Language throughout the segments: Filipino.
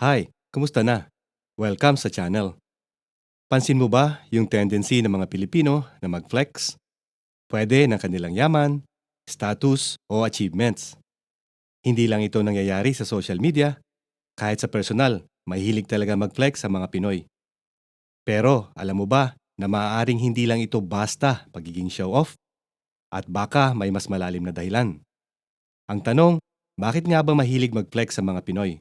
Hi, kumusta na? Welcome sa channel. Pansin mo ba yung tendency ng mga Pilipino na mag-flex? Pwede ng kanilang yaman, status o achievements. Hindi lang ito nangyayari sa social media, kahit sa personal, mahilig talaga mag-flex sa mga Pinoy. Pero alam mo ba na maaaring hindi lang ito basta pagiging show-off? At baka may mas malalim na dahilan. Ang tanong, bakit nga ba mahilig mag-flex sa mga Pinoy?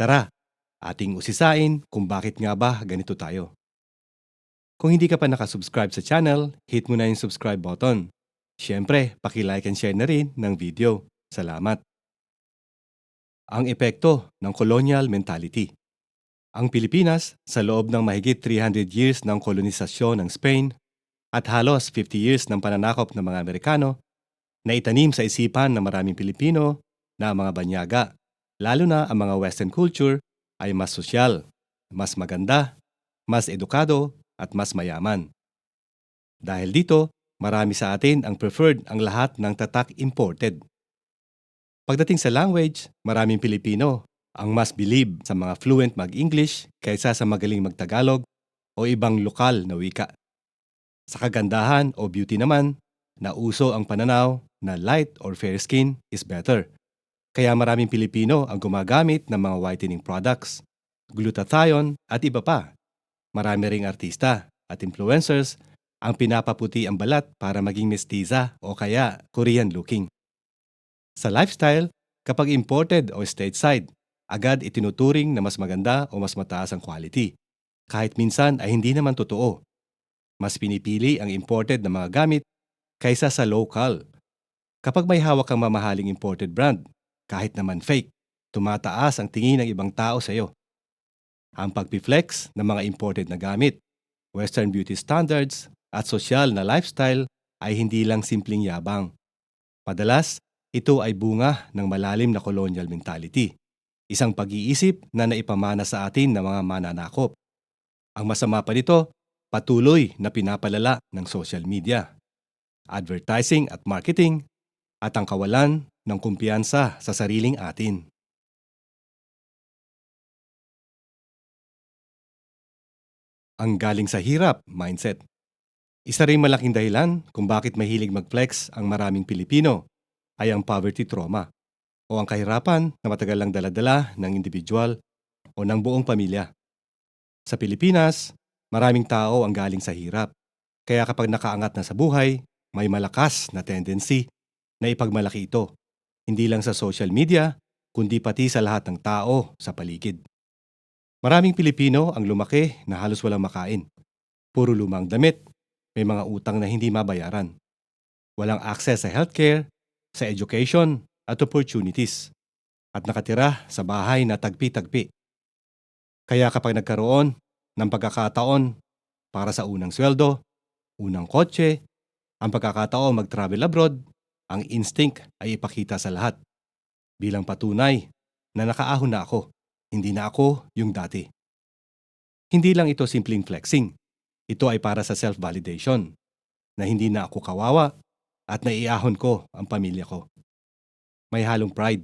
Tara, ating usisain kung bakit nga ba ganito tayo. Kung hindi ka pa nakasubscribe sa channel, hit mo na yung subscribe button. Siyempre, paki-like and share na rin ng video. Salamat. Ang epekto ng colonial mentality. Ang Pilipinas, sa loob ng mahigit 300 years ng kolonisasyon ng Spain at halos 50 years ng pananakop ng mga Amerikano, naitanim sa isipan ng maraming Pilipino na mga banyaga, lalo na ang mga Western culture, ay mas sosyal, mas maganda, mas edukado at mas mayaman. Dahil dito, marami sa atin ang preferred ang lahat ng tatak imported. Pagdating sa language, maraming Pilipino ang mas believe sa mga fluent mag-English kaysa sa magaling mag-Tagalog o ibang lokal na wika. Sa kagandahan o beauty naman, nauso ang pananaw na light or fair skin is better. Kaya maraming Pilipino ang gumagamit ng mga whitening products, glutathione at iba pa. Marami ring artista at influencers ang pinapaputi ang balat para maging mestiza o kaya Korean looking. Sa lifestyle, kapag imported o stateside, agad itinuturing na mas maganda o mas mataas ang quality. Kahit minsan ay hindi naman totoo. Mas pinipili ang imported na mga gamit kaysa sa local. Kapag may hawak kang mamahaling imported brand, kahit naman fake, tumataas ang tingin ng ibang tao sa iyo. Ang pagpiflex ng mga imported na gamit, western beauty standards at sosyal na lifestyle ay hindi lang simpleng yabang. Madalas, ito ay bunga ng malalim na colonial mentality. Isang pag-iisip na naipamana sa atin ng mga mananakop. Ang masama pa nito, patuloy na pinapalala ng social media, advertising at marketing, at ang kawalan ng kumpiyansa sa sariling atin. Ang galing sa hirap mindset. Isa ring malaking dahilan kung bakit mahilig mag-flex ang maraming Pilipino ay ang poverty trauma o ang kahirapan na matagal lang daladala ng individual o ng buong pamilya. Sa Pilipinas, maraming tao ang galing sa hirap. Kaya kapag nakaangat na sa buhay, may malakas na tendency na ipagmalaki ito. Hindi lang sa social media, kundi pati sa lahat ng tao sa paligid. Maraming Pilipino ang lumaki na halos walang makain. Puro lumang damit, may mga utang na hindi mabayaran. Walang access sa healthcare, sa education at opportunities. At nakatira sa bahay na tagpi-tagpi. Kaya kapag nagkaroon ng pagkakataon para sa unang sweldo, unang kotse, ang pagkakataon mag-travel abroad, ang instinct ay ipakita sa lahat. Bilang patunay na nakaahon na ako, hindi na ako yung dati. Hindi lang ito simpleng flexing. Ito ay para sa self-validation na hindi na ako kawawa at naiahon ko ang pamilya ko. May halong pride,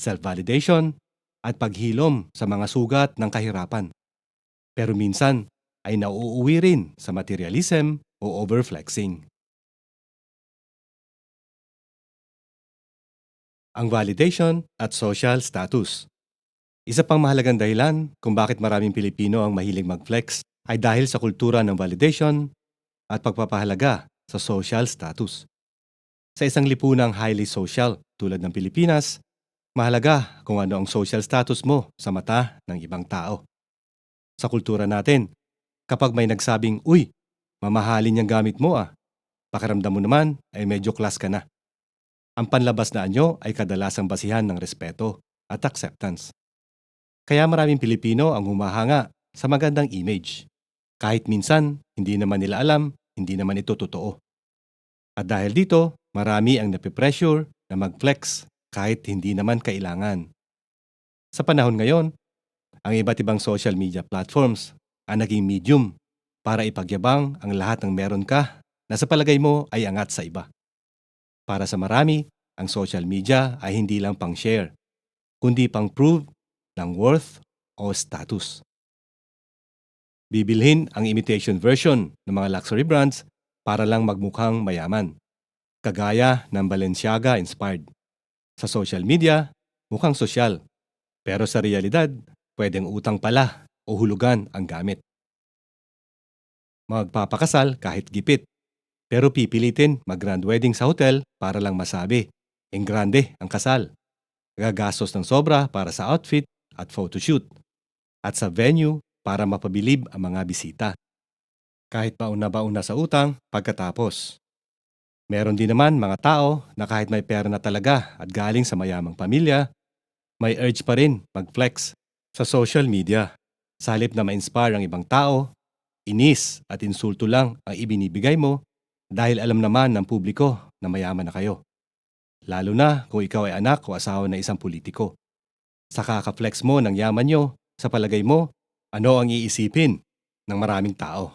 self-validation at paghilom sa mga sugat ng kahirapan. Pero minsan ay nauuwi rin sa materialism o overflexing. Ang validation at social status. Isa pang mahalagang dahilan kung bakit maraming Pilipino ang mahilig mag-flex ay dahil sa kultura ng validation at pagpapahalaga sa social status. Sa isang lipunang highly social tulad ng Pilipinas, mahalaga kung ano ang social status mo sa mata ng ibang tao. Sa kultura natin, kapag may nagsabing, Uy, mamahalin yung gamit mo ah, pakiramdam mo naman ay medyo class ka na. Ang panlabas na anyo ay kadalasang basihan ng respeto at acceptance. Kaya maraming Pilipino ang humahanga sa magandang image. Kahit minsan, hindi naman nila alam, hindi naman ito totoo. At dahil dito, marami ang napipressure na mag-flex kahit hindi naman kailangan. Sa panahon ngayon, ang iba't ibang social media platforms ang naging medium para ipagyabang ang lahat ng meron ka na sa palagay mo ay angat sa iba. Para sa marami, ang social media ay hindi lang pang-share, kundi pang-prove ng worth o status. Bibilhin ang imitation version ng mga luxury brands para lang magmukhang mayaman. Kagaya ng Balenciaga inspired. Sa social media, mukhang sosyal. Pero sa realidad, pwedeng utang pala o hulugan ang gamit. Magpapakasal kahit gipit. Pero pipilitin mag-grand wedding sa hotel para lang masabi, en grande ang kasal. Gagastos ng sobra para sa outfit at photoshoot. At sa venue para mapabilib ang mga bisita. Kahit pauna-bauna sa utang pagkatapos. Meron din naman mga tao na kahit may pera na talaga at galing sa mayamang pamilya, may urge pa rin mag-flex sa social media. Salip na ma-inspire ang ibang tao, inis at insulto lang ang ibinibigay mo dahil alam naman ng publiko na mayaman na kayo. Lalo na kung ikaw ay anak o asawa ng isang politiko. Sa kaka-flex mo ng yaman nyo, sa palagay mo, ano ang iisipin ng maraming tao?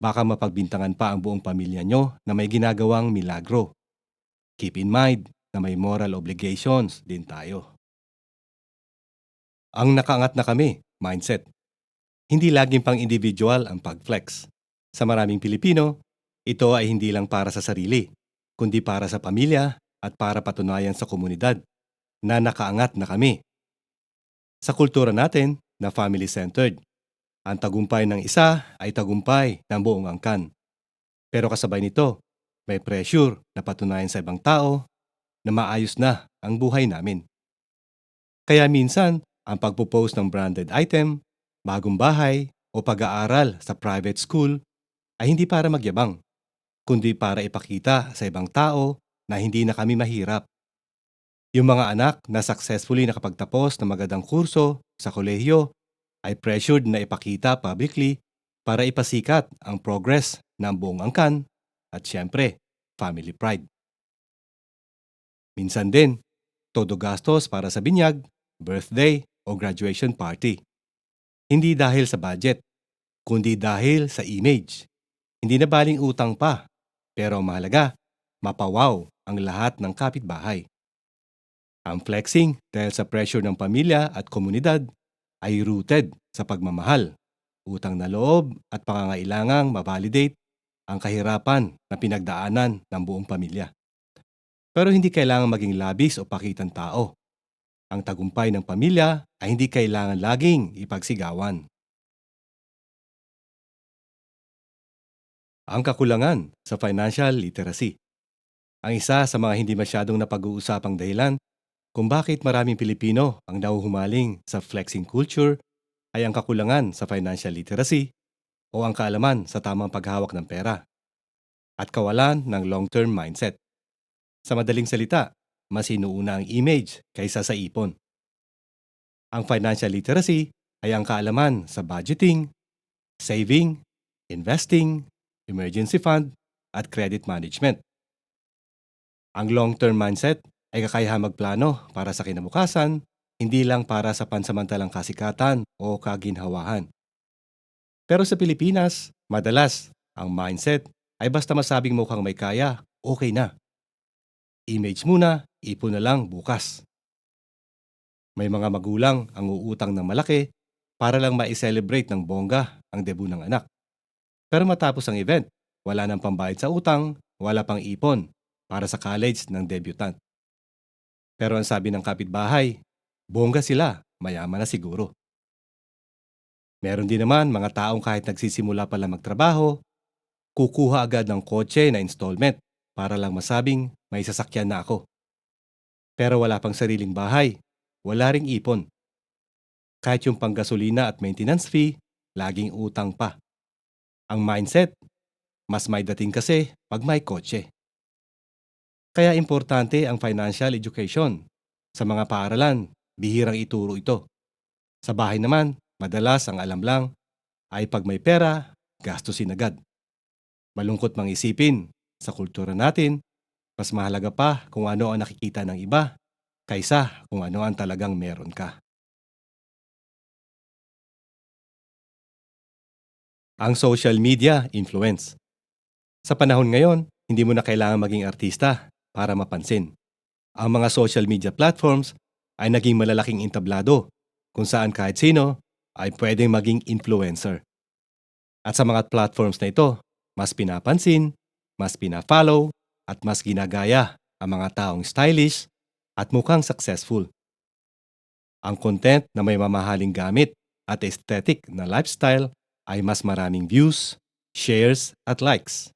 Baka mapagbintangan pa ang buong pamilya nyo na may ginagawang milagro. Keep in mind na may moral obligations din tayo. Ang nakaangat na kami, mindset. Hindi laging pang individual ang pag-flex. Sa maraming Pilipino, ito ay hindi lang para sa sarili, kundi para sa pamilya at para patunayan sa komunidad na nakaangat na kami. Sa kultura natin na family-centered, ang tagumpay ng isa ay tagumpay ng buong angkan. Pero kasabay nito, may pressure na patunayan sa ibang tao na maayos na ang buhay namin. Kaya minsan, ang pagpo-post ng branded item, bagong bahay, o pag-aaral sa private school ay hindi para magyabang, kundi para ipakita sa ibang tao na hindi na kami mahirap. Yung mga anak na successfully nakapagtapos ng magandang kurso sa kolehiyo ay pressured na ipakita publicly para ipasikat ang progress ng buong angkan at syempre, family pride. Minsan din, todo gastos para sa binyag, birthday o graduation party. Hindi dahil sa budget, kundi dahil sa image. Hindi na baling utang pa, pero mahalaga, mapawaw ang lahat ng kapitbahay. Ang flexing dahil sa pressure ng pamilya at komunidad ay rooted sa pagmamahal, utang na loob at pangangailangang ma-validate ang kahirapan na pinagdaanan ng buong pamilya. Pero hindi kailangan maging labis o pakitang tao. Ang tagumpay ng pamilya ay hindi kailangan laging ipagsigawan. Ang kakulangan sa financial literacy. Ang isa sa mga hindi masyadong napag-uusapang dahilan kung bakit maraming Pilipino ang nauhumaling sa flexing culture ay ang kakulangan sa financial literacy o ang kaalaman sa tamang paghawak ng pera at kawalan ng long-term mindset. Sa madaling salita, mas inuuna ang image kaysa sa ipon. Ang financial literacy ay ang kaalaman sa budgeting, saving, investing, emergency fund, at credit management. Ang long-term mindset ay kakayahan magplano para sa kinabukasan, hindi lang para sa pansamantalang kasikatan o kaginhawahan. Pero sa Pilipinas, madalas, ang mindset ay basta masabing mukhang may kaya, okay na. Image muna, ipon na lang bukas. May mga magulang ang uutang ng malaki para lang ma-celebrate ng bongga ang debut ng anak. Pero matapos ang event, wala nang pambayad sa utang, wala pang ipon para sa college ng debutant. Pero ang sabi ng kapitbahay, bongga sila, mayaman na siguro. Meron din naman mga taong kahit nagsisimula pa lang magtrabaho, kukuha agad ng kotse na installment para lang masabing may sasakyan na ako. Pero wala pang sariling bahay, wala ring ipon. Kahit yung panggasolina at maintenance fee, laging utang pa. Ang mindset, mas may dating kasi pag may kotse. Kaya importante ang financial education. Sa mga paaralan, bihirang ituro ito. Sa bahay naman, madalas ang alam lang ay pag may pera, gastusin agad. Malungkot mang isipin, sa kultura natin, mas mahalaga pa kung ano ang nakikita ng iba kaysa kung ano ang talagang meron ka. Ang social media influence. Sa panahon ngayon, hindi mo na kailangan maging artista para mapansin. Ang mga social media platforms ay naging malalaking entablado kung saan kahit sino ay pwedeng maging influencer. At sa mga platforms na ito, mas pinapansin, mas pina-follow, at mas ginagaya ang mga taong stylish at mukhang successful. Ang content na may mamahaling gamit at aesthetic na lifestyle ay mas maraming views, shares at likes.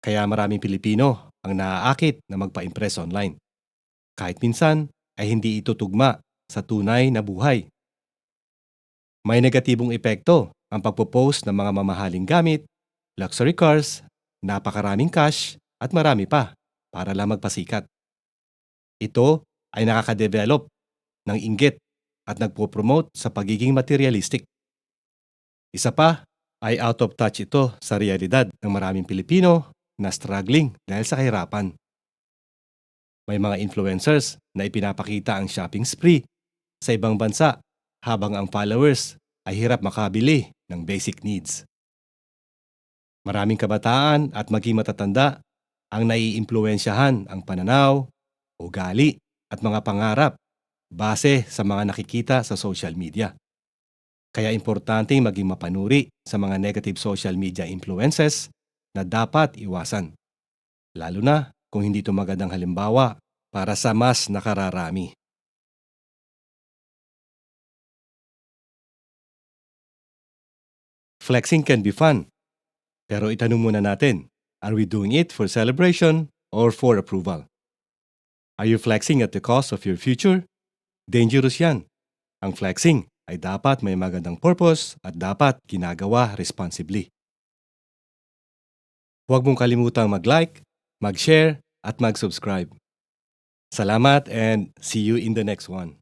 Kaya maraming Pilipino ang naaakit na magpa-impress online. Kahit minsan ay hindi ito tugma sa tunay na buhay. May negatibong epekto ang pagpo-post ng mga mamahaling gamit, luxury cars, napakaraming cash at marami pa para lang magpasikat. Ito ay nakakadevelop ng inggit at nagpo-promote sa pagiging materialistic. Isa pa ay out of touch ito sa realidad ng maraming Pilipino na struggling dahil sa kahirapan. May mga influencers na ipinapakita ang shopping spree sa ibang bansa habang ang followers ay hirap makabili ng basic needs. Maraming kabataan at maging matatanda ang naiimpluwensyahan ang pananaw, ugali at mga pangarap base sa mga nakikita sa social media. Kaya importanteng maging mapanuri sa mga negative social media influences na dapat iwasan. Lalo na kung hindi ito magandang halimbawa para sa mas nakararami. Flexing can be fun. Pero itanong muna natin, are we doing it for celebration or for approval? Are you flexing at the cost of your future? Dangerous yan. Ang flexing ay dapat may magandang purpose at dapat ginagawa responsibly. Huwag mong kalimutang mag-like, mag-share at mag-subscribe. Salamat and see you in the next one.